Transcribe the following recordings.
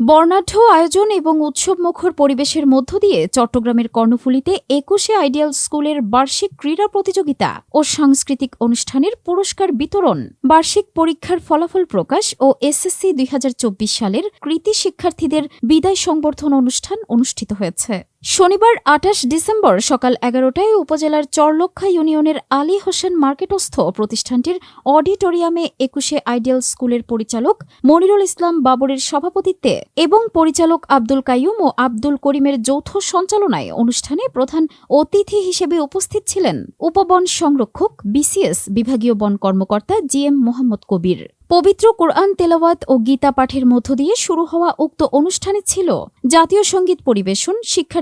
বর্ণাঢ্য আয়োজন এবং উৎসবমুখর পরিবেশের মধ্য দিয়ে চট্টগ্রামের কর্ণফুলিতে একুশে আইডিয়াল স্কুলের বার্ষিক ক্রীড়া প্রতিযোগিতা ও সাংস্কৃতিক অনুষ্ঠানের পুরস্কার বিতরণ। বার্ষিক পরীক্ষার ফলাফল প্রকাশ ও এসএসসি দুই হাজার চব্বিশ সালের কৃতি শিক্ষার্থীদের বিদায় সংবর্ধন অনুষ্ঠান অনুষ্ঠিত হয়েছে। শনিবার আঠাশ ডিসেম্বর সকাল এগারোটায় উপজেলার চরলক্ষা ইউনিয়নের আলী হোসেন মার্কেটস্থ প্রতিষ্ঠানটির অডিটোরিয়ামে একুশে আইডিয়াল স্কুলের পরিচালক মনিরুল ইসলাম বাবরের সভাপতিত্বে এবং পরিচালক আব্দুল কাইয়ুম ও আব্দুল করিমের যৌথ সঞ্চালনায় অনুষ্ঠানে প্রধান অতিথি হিসেবে উপস্থিত ছিলেন উপবন সংরক্ষক বিসিএস বিভাগীয় বন কর্মকর্তা জি এম মোহাম্মদ কবির। পবিত্র কোরআন তেলাওয়াত ও গীতা পাঠের মধ্য দিয়ে শুরু হওয়া উক্ত অনুষ্ঠানে ছিল জাতীয় সংগীত পরিবেশন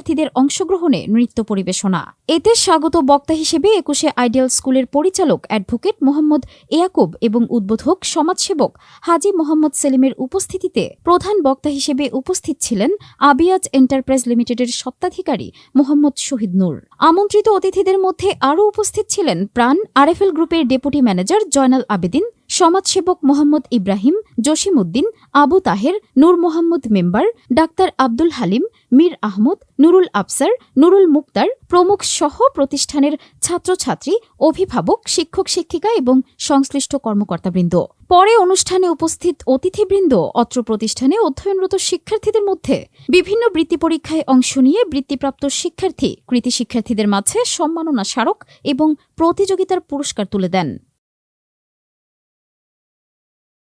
শিক্ষার্থীদের অংশগ্রহণে নৃত্য পরিবেশনা। এতে স্বাগত বক্তা হিসেবে একুশে আইডিয়াল স্কুলের পরিচালক অ্যাডভোকেট মোহাম্মদ ইয়াকুব এবং উদ্বোধক সমাজসেবক হাজি মোহাম্মদ সেলিমের উপস্থিতিতে প্রধান বক্তা হিসেবে উপস্থিত ছিলেন আবিয়াজ এন্টারপ্রাইজ লিমিটেডের সত্ত্বাধিকারী মোহাম্মদ শহীদ নূর। আমন্ত্রিত অতিথিদের মধ্যে আরও উপস্থিত ছিলেন প্রাণ আরএফএল গ্রুপের ডেপুটি ম্যানেজার জয়নাল আবেদিন সমাজসেবক মোহাম্মদ ইব্রাহিম, জসিমউদ্দিন, আবু তাহের, নূর মোহাম্মদ মেম্বার, ডাক্তার আব্দুল হালিম, মীর আহমদ, নুরুল আফসার, নুরুল মুক্তার প্রমুখ সহ প্রতিষ্ঠানের ছাত্রছাত্রী, অভিভাবক, শিক্ষক শিক্ষিকা এবং সংশ্লিষ্ট কর্মকর্তাবৃন্দ। পরে অনুষ্ঠানে উপস্থিত অতিথিবৃন্দ অত্র প্রতিষ্ঠানে অধ্যয়নরত শিক্ষার্থীদের মধ্যে বিভিন্ন বৃত্তি পরীক্ষায় অংশ নিয়ে বৃত্তিপ্রাপ্ত শিক্ষার্থী, কৃতি শিক্ষার্থীদের মাঝে সম্মাননা স্মারক এবং প্রতিযোগিতার পুরস্কার তুলে দেন।